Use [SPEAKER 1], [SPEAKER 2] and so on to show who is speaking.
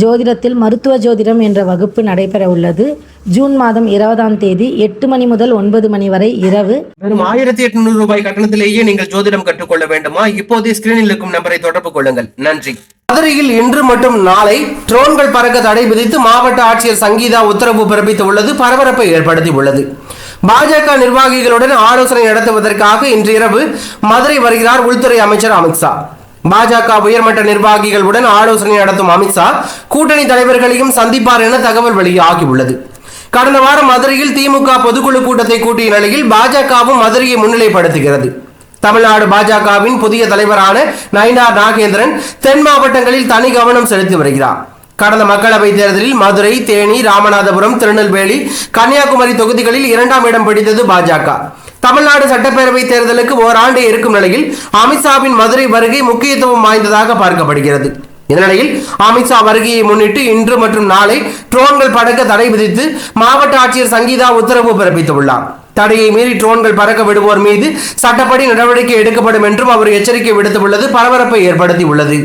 [SPEAKER 1] ஜோதிடத்தில் மருத்துவ ஜோதிடம் என்ற வகுப்பு நடைபெற உள்ளது ஜூன் மாதம் இருபதாம் தேதி எட்டு மணி முதல் ஒன்பது மணி வரை இரவு.
[SPEAKER 2] வெறும் ஆயிரத்தி எட்நூறு ரூபாய் கட்டணத்திலேயே நீங்கள் ஜோதிடம் கற்றுக்கொள்ள வேண்டுமா? இப்போதே ஸ்கிரீனில் இருக்கும் நம்பரை தொடர்பு கொள்ளுங்கள். நன்றி. மதுரையில் இன்று மற்றும் நாளை ட்ரோன்கள் பறக்க தடை விதித்து மாவட்ட ஆட்சியர் சங்கீதா உத்தரவு பிறப்பித்து உள்ளது பரபரப்பை ஏற்படுத்தி உள்ளது பாஜக நிர்வாகிகளுடன் ஆலோசனை நடத்துவதற்காக இன்று இரவு மதுரை வருகிறார் உள்துறை அமைச்சர் அமித்ஷா. பாஜக உயர்மட்ட நிர்வாகிகளுடன் ஆலோசனை நடத்தும் அமித்ஷா கூட்டணி தலைவர்களையும் சந்திப்பார் என தகவல் வெளியாகியுள்ளது. கடந்த வாரம் மதுரையில் திமுக பொதுக்குழு கூட்டத்தை கூட்டிய நிலையில் பாஜகவும் மதுரையை முன்னிலைப்படுத்துகிறது. தமிழ்நாடு பாஜகவின் புதிய தலைவரான நயினார் நாகேந்திரன் தென் மாவட்டங்களில் தனி கவனம் செலுத்தி வருகிறார். கடந்த மக்களவைத் தேர்தலில் மதுரை தேனி ராமநாதபுரம் திருநெல்வேலி கன்னியாகுமரி தொகுதிகளில் இரண்டாம் இடம் பிடித்தது பாஜக. தமிழ்நாடு சட்டப்பேரவை தேர்தலுக்கு ஓராண்டு இருக்கும் நிலையில் அமித்ஷாவின் மதுரை வருகை முக்கியத்துவம் வாய்ந்ததாக பார்க்கப்படுகிறது. இந்த நிலையில் அமித்ஷா வருகையை முன்னிட்டு இன்று மற்றும் நாளை ட்ரோன்கள் பறக்க தடை விதித்து மாவட்ட ஆட்சியர் சங்கீதா உத்தரவு பிறப்பித்துள்ளார். தடையை மீறி ட்ரோன்கள் பறக்க விடுவோர் மீது சட்டப்படி நடவடிக்கை எடுக்கப்படும் என்றும் அவர் எச்சரிக்கை விடுத்துள்ளது பரபரப்பை ஏற்படுத்தி உள்ளது